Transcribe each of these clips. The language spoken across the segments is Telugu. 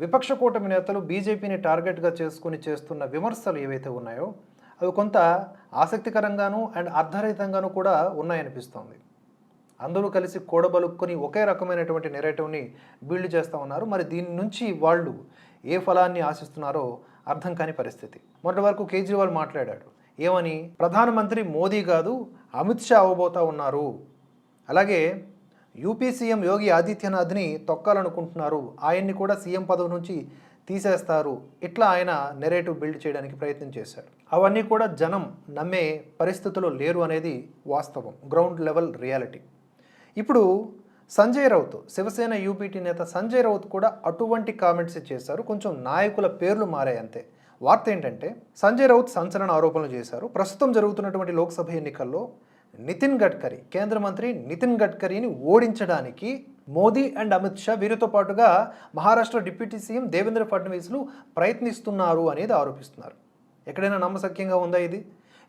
విపక్ష కూటమి నేతలు బీజేపీని టార్గెట్గా చేసుకుని చేస్తున్న విమర్శలు ఏవైతే ఉన్నాయో అవి కొంత ఆసక్తికరంగాను అండ్ అర్ధరహితంగాను కూడా ఉన్నాయనిపిస్తోంది. అందరూ కలిసి కూడబలుక్కొని ఒకే రకమైనటువంటి నెరేటివ్ని బిల్డ్ చేస్తూ ఉన్నారు. మరి దీని నుంచి వాళ్ళు ఏ ఫలాన్ని ఆశిస్తున్నారో అర్థం కాని పరిస్థితి. మొదటి వరకు కేజ్రీవాల్ మాట్లాడాడు ఏమని? ప్రధానమంత్రి మోదీ కాదు అమిత్ షా అవ్వబోతా ఉన్నారు. అలాగే యూపీ సీఎం యోగి ఆదిత్యనాథ్ని తొక్కాలనుకుంటున్నారు. ఆయన్ని కూడా సీఎం పదవి నుంచి తీసేస్తారు. ఇట్లా ఆయన నెరేటివ్ బిల్డ్ చేయడానికి ప్రయత్నం చేశాడు అవన్నీ కూడా జనం నమ్మే పరిస్థితులు లేరు అనేది వాస్తవం. గ్రౌండ్ లెవెల్ రియాలిటీ ఇప్పుడు సంజయ్ రౌత్ శివసేన యూపీటీ నేత సంజయ్ రౌత్ కూడా అటువంటి కామెంట్స్ చేశారు. కొంచెం నాయకుల పేర్లు మారాయి అంతే. వార్త ఏంటంటే సంజయ్ రౌత్ సంచలన ఆరోపణలు చేశారు. ప్రస్తుతం జరుగుతున్నటువంటి లోక్సభ ఎన్నికల్లో నితిన్ గడ్కరీ కేంద్ర మంత్రి నితిన్ గడ్కరీని ఓడించడానికి మోదీ అండ్ అమిత్ షా వీరితో పాటుగా మహారాష్ట్ర డిప్యూటీ సీఎం దేవేంద్ర ఫడ్నవీస్లు ప్రయత్నిస్తున్నారు అనేది ఆరోపిస్తున్నారు. ఎక్కడైనా నమ్మశక్యంగా ఉందా ఇది?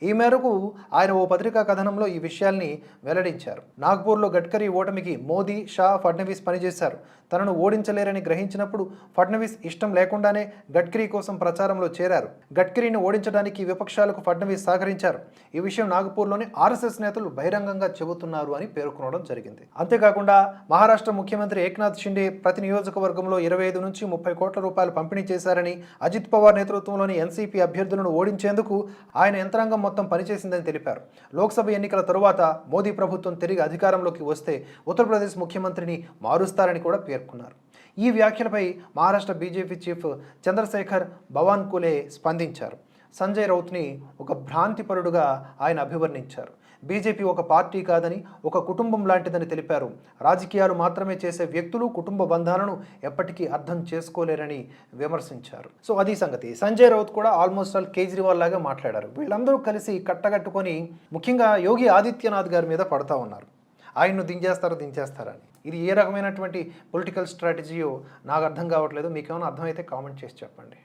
ఈ మేరకు ఆయన ఓ పత్రికా కథనంలో ఈ విషయాల్ని వెల్లడించారు. నాగ్పూర్లో గడ్కరీ ఓటమికి మోదీ షా ఫడ్నవీస్ పనిచేశారు. తనను ఓడించలేరని గ్రహించినప్పుడు ఫడ్నవీస్ ఇష్టం లేకుండానే గడ్కరీ కోసం ప్రచారంలో చేరారు. గడ్కరీని ఓడించడానికి విపక్షాలకు ఫడ్నవీస్ సహకరించారు. ఈ విషయం నాగపూర్లోని ఆర్ఎస్ఎస్ నేతలు బహిరంగంగా చెబుతున్నారు అని పేర్కొనడం జరిగింది. అంతేకాకుండా మహారాష్ట్ర ముఖ్యమంత్రి ఏక్నాథ్ షిండే ప్రతి నియోజకవర్గంలో ఇరవై ఐదు నుంచి ముప్పై కోట్ల రూపాయలు పంపిణీ చేశారని అజిత్ పవార్ నేతృత్వంలోని ఎన్సీపీ అభ్యర్థులను ఓడించేందుకు ఆయన యంత్రాంగం మొత్తం పనిచేసిందని తెలిపారు. లోక్సభ ఎన్నికల తరువాత మోదీ ప్రభుత్వం తిరిగి అధికారంలోకి వస్తే ఉత్తరప్రదేశ్ ముఖ్యమంత్రిని మారుస్తారని కూడా పేర్కొన్నారు. ఈ వ్యాఖ్యలపై మహారాష్ట్ర బీజేపీ చీఫ్ చంద్రశేఖర్ భవాన్ కులే స్పందించారు. సంజయ్ రౌత్ని ఒక భ్రాంతిపరుడుగా ఆయన అభివర్ణించారు. బీజేపీ ఒక పార్టీ కాదని ఒక కుటుంబం లాంటిదని తెలిపారు. రాజకీయాలు మాత్రమే చేసే వ్యక్తులు కుటుంబ బంధాలను ఎప్పటికీ అర్థం చేసుకోలేరని విమర్శించారు. సో అది సంగతి. సంజయ్ రౌత్ కూడా ఆల్మోస్ట్ ఆల్ కేజ్రీవాల్ లాగా మాట్లాడారు. వీళ్ళందరూ కలిసి కట్టగట్టుకొని ముఖ్యంగా యోగి ఆదిత్యనాథ్ గారి మీద పడతా ఉన్నారు. ఆయన్ను దించేస్తారు దించేస్తారని ఇది ఏ రకమైనటువంటి పొలిటికల్ స్ట్రాటజీయో నాకు అర్థం కావట్లేదు. మీకేమైనా అర్థమైతే కామెంట్ చేసి చెప్పండి.